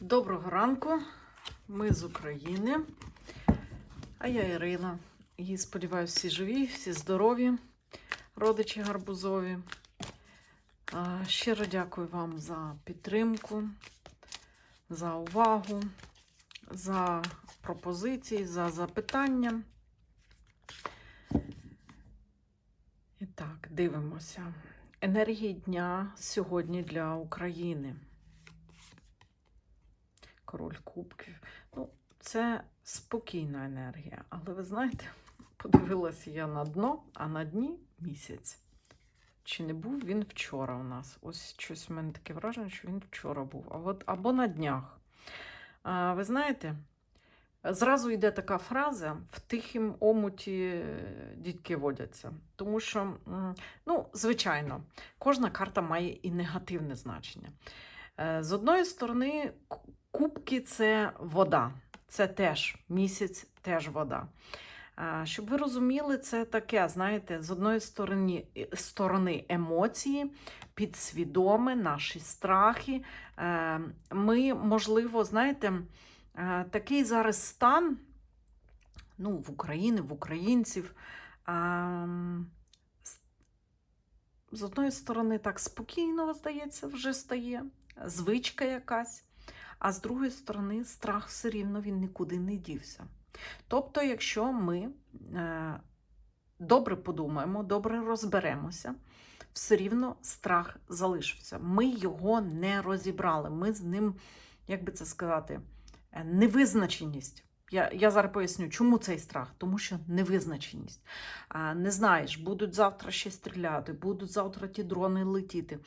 Доброго ранку, ми з України. А я Ірина. І сподіваюся, всі живі, всі здорові, родичі гарбузові. Щиро дякую вам за підтримку, за увагу, за пропозиції, за запитання. І так, дивимося. Енергії дня сьогодні для України. Король кубків. Ну, це спокійна енергія. Але ви знаєте, подивилася я на дно, а на дні місяць. Чи не був він вчора у нас? Ось щось в мене таке враження, що він вчора був. А от, або на днях. А, ви знаєте, зразу йде така фраза: в тихім омуті дітки водяться. Тому що, ну, звичайно, кожна карта має і негативне значення. Е, З одної сторони, кубки це вода, це теж місяць, теж вода. Щоб ви розуміли, це таке, знаєте, з одної сторони, сторони емоції, підсвідоме, наші страхи. Е, Ми, можливо, знаєте, е, такий зараз стан ну, в Україні, в українців. З одної сторони, так спокійно, здається, вже стає, звичка якась, а з другої сторони, страх все рівно він нікуди не дівся. Тобто, якщо ми е, добре подумаємо, добре розберемося, все рівно страх залишився. Ми його не розібрали. Ми з ним, як би це сказати, е, невизначеність. Я, я зараз поясню, чому цей страх? Тому що невизначеність. А, не знаєш, будуть завтра ще стріляти, будуть завтра ті дрони летіти.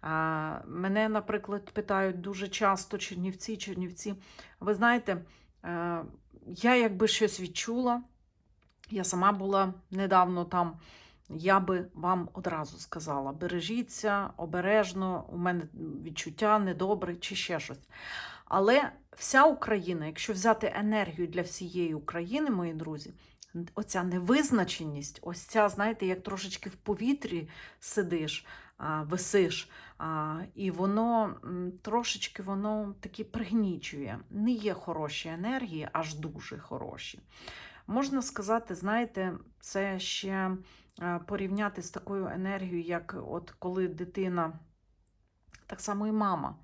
А, мене, наприклад, питають дуже часто Чернівці, Чернівці. Ви знаєте, е, я якби щось відчула, я сама була недавно там. Я би вам одразу сказала: бережіться обережно, у мене відчуття недобре чи ще щось. Але вся Україна, якщо взяти енергію для всієї України, мої друзі, оця невизначеність, ось ця, знаєте, як трошечки в повітрі сидиш, висиш, і воно трошечки воно таки пригнічує. Не є хороші енергії, аж дуже хороші. Можна сказати, знаєте, це ще порівняти з такою енергією, як от коли дитина, так само і мама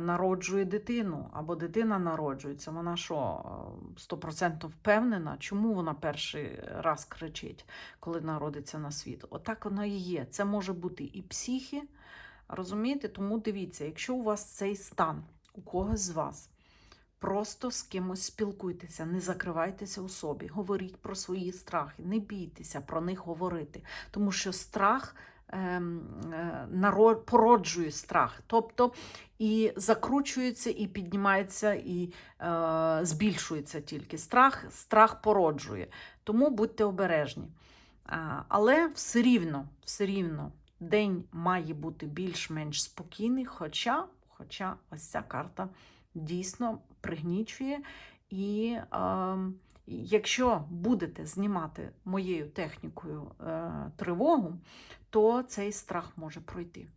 народжує дитину, або дитина народжується, вона що, е, стопроцентно впевнена, чому вона перший раз кричить, коли народиться на світ? Отак воно і є. Це може бути і психі, розумієте? Тому дивіться, якщо у вас цей стан, у когось з вас, просто з кимось спілкуйтеся, не закривайтеся у собі, говоріть про свої страхи, не бійтеся про них говорити, тому що страх. Ем, е, Породжує страх, тобто і закручується, і піднімається, і е, збільшується тільки страх, страх породжує. Тому будьте обережні. Але все рівно, все рівно день має бути більш-менш спокійний, хоча, хоча ось ця карта дійсно пригнічує. І е, якщо будете знімати моєю технікою е, тривогу, то цей страх може пройти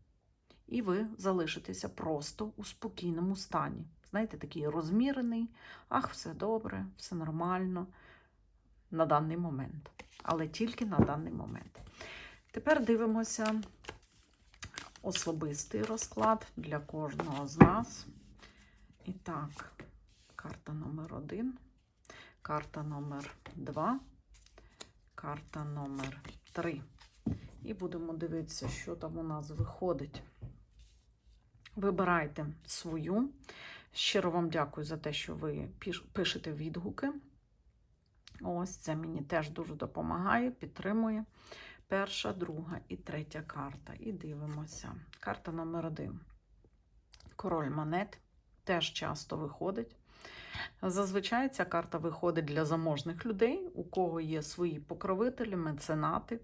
і ви залишитеся просто у спокійному стані. Знаєте, такий розмірений, ах, все добре, все нормально на даний момент. Але тільки на даний момент. Тепер дивимося особистий розклад для кожного з нас. І так, карта номер один, карта номер два, карта номер три. І будемо дивитися, що там у нас виходить. Вибирайте свою. Щиро вам дякую за те, що ви пишете відгуки. Ось це мені теж дуже допомагає, підтримує. Перша, друга і третя карта. І дивимося. Карта номер один. Король монет теж часто виходить. Зазвичай ця карта виходить для заможних людей, у кого є свої покровителі, меценати.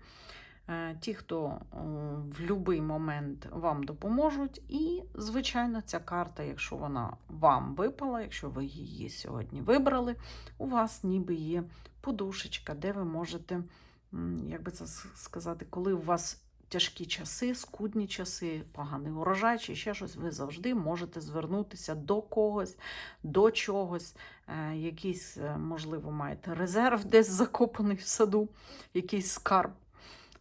Е, Ті, хто в будь-який момент вам допоможуть. І, звичайно, ця карта, якщо вона вам випала, якщо ви її сьогодні вибрали, у вас ніби є подушечка, де ви можете, як би це сказати, коли у вас тяжкі часи, скудні часи, поганий урожай чи ще щось, ви завжди можете звернутися до когось, до чогось. Е, Якийсь, е, можливо, маєте резерв десь закопаний в саду, якийсь скарб.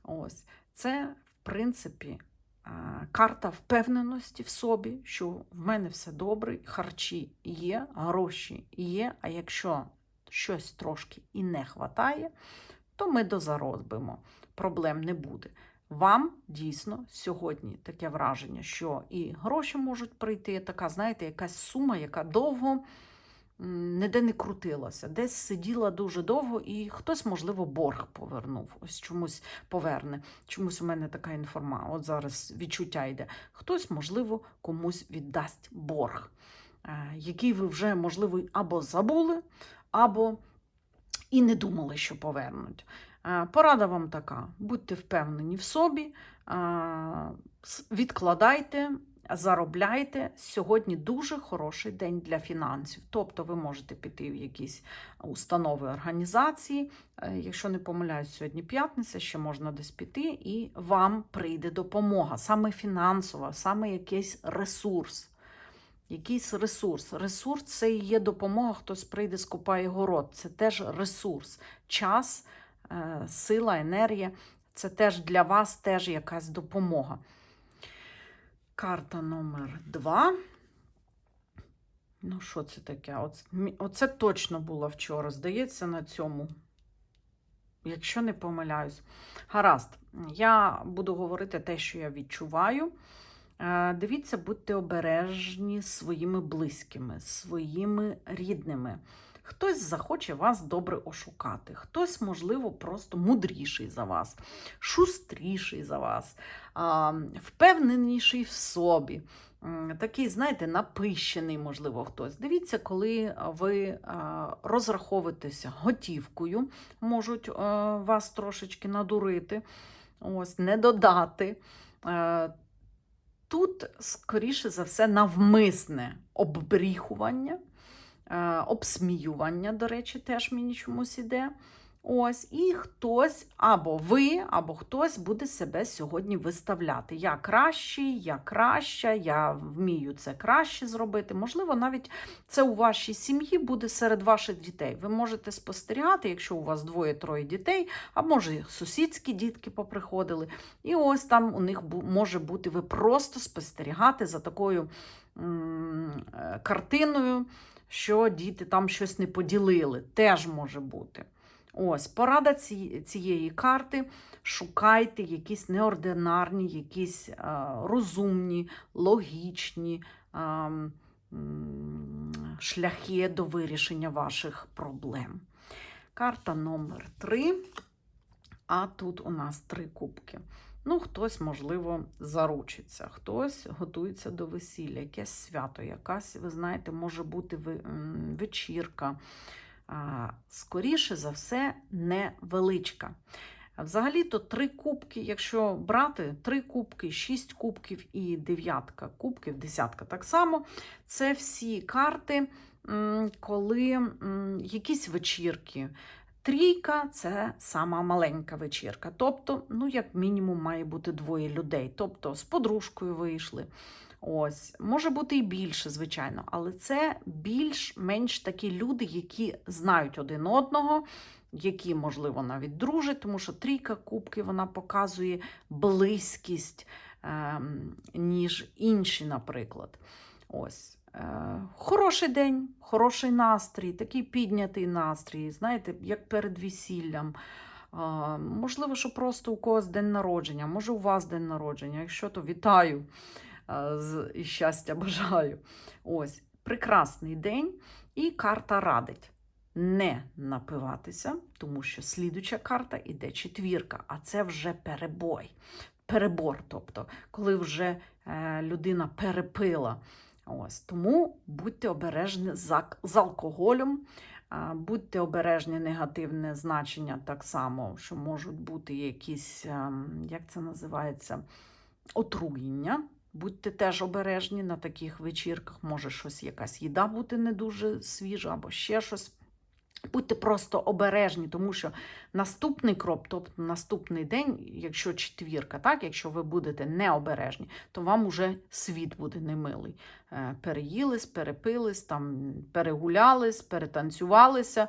Ось. Це, в принципі, е, карта впевненості в собі, що в мене все добре, харчі є, гроші є. А якщо щось трошки і не хватає, то ми дозаробимо. Проблем не буде. Вам дійсно сьогодні таке враження, що і гроші можуть прийти, така, знаєте, якась сума, яка довго ніде не крутилася, десь сиділа дуже довго, і хтось, можливо, борг повернув. Ось чомусь поверне. Чомусь у мене така інформація. От зараз відчуття йде. Хтось, можливо, комусь віддасть борг, е, який ви вже, можливо, або забули, або і не думали, що повернуть. Е, Порада вам така: будьте впевнені в собі, е, відкладайте, заробляйте. Сьогодні дуже хороший день для фінансів. Тобто ви можете піти в якісь установи організації. Е, Якщо не помиляюсь, сьогодні п'ятниця, ще можна десь піти, і вам прийде допомога, саме фінансова, саме якийсь ресурс. Якийсь ресурс. Ресурс це і є допомога, хтось прийде, скупає город. Це теж ресурс. Час, сила, енергія. Це теж для вас теж якась допомога. Карта номер два. Ну, що це таке? Оце, точно було вчора. Здається, на цьому. Якщо не помиляюсь. Гаразд, я буду говорити те, що я відчуваю. Е, Дивіться, будьте обережні своїми близькими, своїми рідними. Хтось захоче вас добре ошукати, хтось, можливо, просто мудріший за вас, шустріший за вас, впевненіший в собі. Такий, знаєте, напищений, можливо, хтось. Дивіться, коли ви розраховуєтеся готівкою, можуть е, вас трошечки надурити, ось, не додати. Е, Тут, скоріше за все, навмисне оббріхування, е, обсміювання, до речі, теж мені чомусь іде. Ось, і хтось, або ви, або хтось буде себе сьогодні виставляти. Я кращий, я краща, я вмію це краще зробити. Можливо, навіть це у вашій сім'ї буде серед ваших дітей. Ви можете спостерігати, якщо у вас двоє-троє дітей, а може сусідські дітки поприходили. І ось там у них може бути ви просто спостерігати за такою м, е, картиною, що діти там щось не поділили. Теж може бути. Ось, порада ці, цієї карти. Шукайте якісь неординарні, якісь е, розумні, логічні е, шляхи до вирішення ваших проблем. Карта номер 3. А тут у нас три кубки. Ну, хтось, можливо, заручиться, хтось готується до весілля, якесь свято, якась, ви знаєте, може бути вечірка. Скоріше за все, невеличка. Взагалі-то три кубки, якщо брати три кубки, шість кубків і дев'ятка кубків, десятка так само. Це всі карти, коли якісь вечірки. Трійка це сама маленька вечірка. Тобто, ну, як мінімум, має бути двоє людей. Тобто з подружкою вийшли. Ось, може бути і більше, звичайно, але це більш-менш такі люди, які знають один одного, які, можливо, навіть дружать, тому що трійка кубків вона показує близькість, ем, ніж інші, наприклад. Ось. Е, Хороший день, хороший настрій, такий піднятий настрій, знаєте, як перед весіллям. Можливо, що просто у когось день народження, може у вас день народження. Якщо то вітаю і щастя бажаю. Ось, прекрасний день, і карта радить не напиватися, тому що слідуча карта іде четвірка, а це вже перебой. Перебор, тобто, коли вже е, людина перепила. Ось тому будьте обережні з, алкоголем, будьте обережні негативне значення так само, що можуть бути якісь, ем, як це називається, отруєння. Будьте теж обережні на таких вечірках, може щось, якась їда бути не дуже свіжа або ще щось. Будьте просто обережні, тому що наступний крок, тобто наступний день, якщо четвірка, так, якщо ви будете необережні, то вам уже світ буде немилий. Е, Переїлись, перепились, там, перегулялись, перетанцювалися.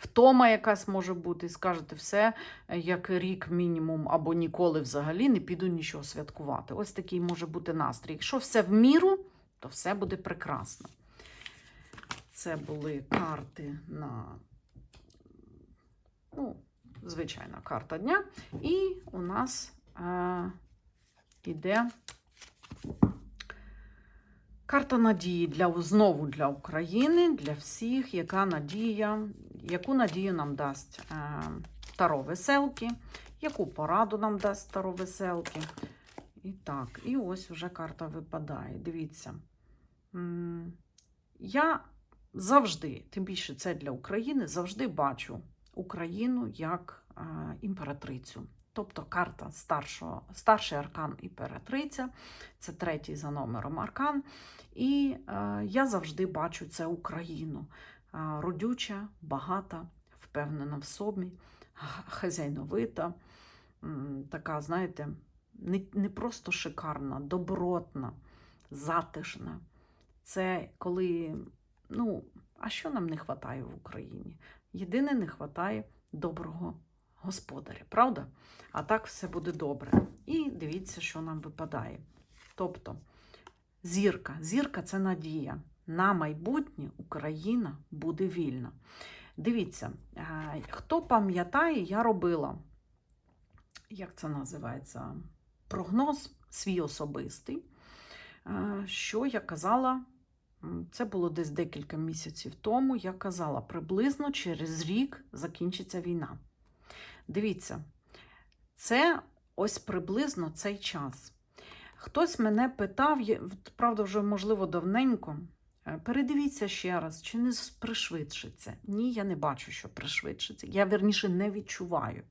Втома якась може бути, і скажете все, як рік мінімум, або ніколи взагалі не піду нічого святкувати. Ось такий може бути настрій. Якщо все в міру, то все буде прекрасно. Це були карти на ну, звичайна карта дня. І у нас е, іде карта надії для знову для України, для всіх, яка надія, яку надію нам дасть е, Таро Веселки, яку пораду нам дасть Таро Веселки. І так, і ось вже карта випадає. Дивіться. Я завжди, тим більше це для України, завжди бачу Україну як е, імператрицю. Тобто карта старшого, старший аркан імператриця, це третій за номером аркан. І е, я завжди бачу це Україну. Е, родюча, багата, впевнена в собі, хазяйновита, така, знаєте, не, не просто шикарна, добротна, затишна. Це коли, ну, а що нам не вистачає в Україні? Єдине, не вистачає доброго господаря, правда? А так все буде добре. І дивіться, що нам випадає. Тобто, зірка. Зірка це надія. На майбутнє Україна буде вільна. Дивіться, е, хто пам'ятає, я робила, як це називається, прогноз свій особистий. Е, Що я казала, це було десь декілька місяців тому. Я казала, приблизно через рік закінчиться війна. Дивіться, це ось приблизно цей час. Хтось мене питав, правда, вже можливо давненько. е, Передивіться ще раз, чи не пришвидшиться. Ні, я не бачу, що пришвидшиться. Я верніше не відчуваю.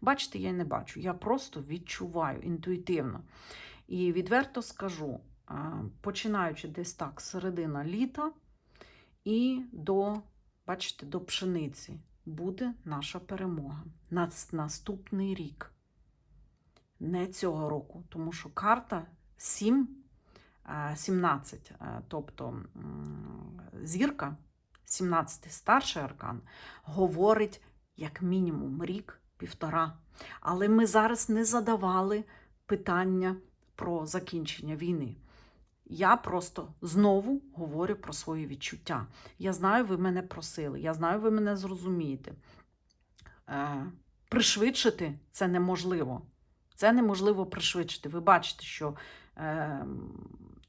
Бачите, я не бачу. Я просто відчуваю інтуїтивно. І відверто скажу, починаючи десь так, середина літа і до, бачите, до пшениці буде наша перемога на наступний рік. Не цього року, тому що карта 7, е, 17, е, тобто зірка, 17 старший аркан, говорить як мінімум рік, півтора. Але ми зараз не задавали питання про закінчення війни. Я просто знову говорю про свої відчуття. Я знаю, ви мене просили, я знаю, ви мене зрозумієте. Е, пришвидшити це неможливо. Це неможливо пришвидшити. Ви бачите, що е,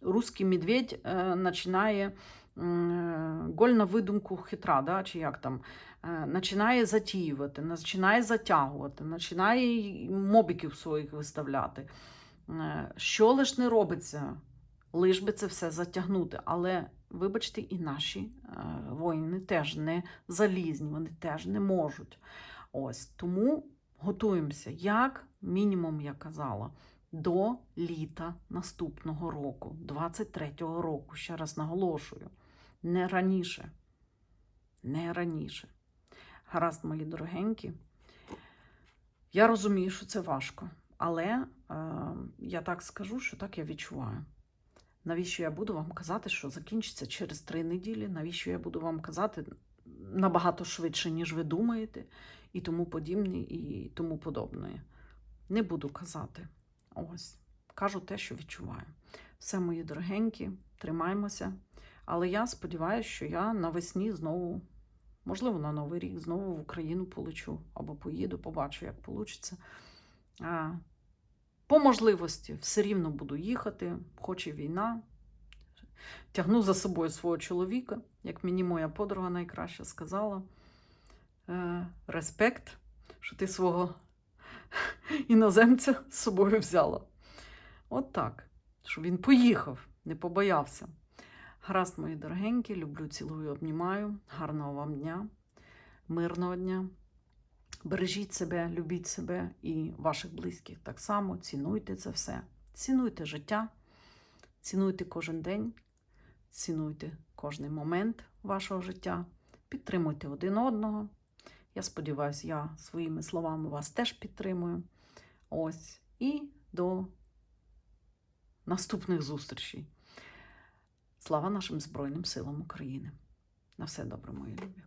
русський медведь е, починає м, голь на видумку хитра, да, чи як там, е, починає затіювати, починає затягувати, починає мобіків своїх виставляти. Е, Що лиш не робиться, лиш би це все затягнути. Але, вибачте, і наші е, воїни теж не залізні, вони теж не можуть. Ось тому готуємося, як мінімум, я казала, до літа наступного року, 23-го року. Ще раз наголошую, не раніше. Не раніше. Гаразд, мої дорогенькі. Я розумію, що це важко, але е, я так скажу, що так я відчуваю. Навіщо я буду вам казати, що закінчиться через три неділі? Навіщо я буду вам казати набагато швидше, ніж ви думаєте, і тому подібне, і тому подобне? Не буду казати. Ось, кажу те, що відчуваю. Все, мої дорогенькі, тримаймося. Але я сподіваюся, що я навесні знову, можливо, на Новий рік знову в Україну полечу або поїду, побачу, як вийде. По можливості все рівно буду їхати, хоч і війна. Тягну за собою свого чоловіка, як мені моя подруга найкраще сказала. Е, респект, що ти свого іноземця з собою взяла. От так, щоб він поїхав, не побоявся. Гаразд, мої дорогенькі, люблю, цілую, обнімаю. Гарного вам дня, мирного дня. Бережіть себе, любіть себе і ваших близьких так само. Цінуйте це все. Цінуйте життя, цінуйте кожен день, цінуйте кожний момент вашого життя. підтримуйте один одного. Я сподіваюся, я своїми словами вас теж підтримую. Ось. І до наступних зустрічей. Слава нашим Збройним силам України. На все добре, мої любі.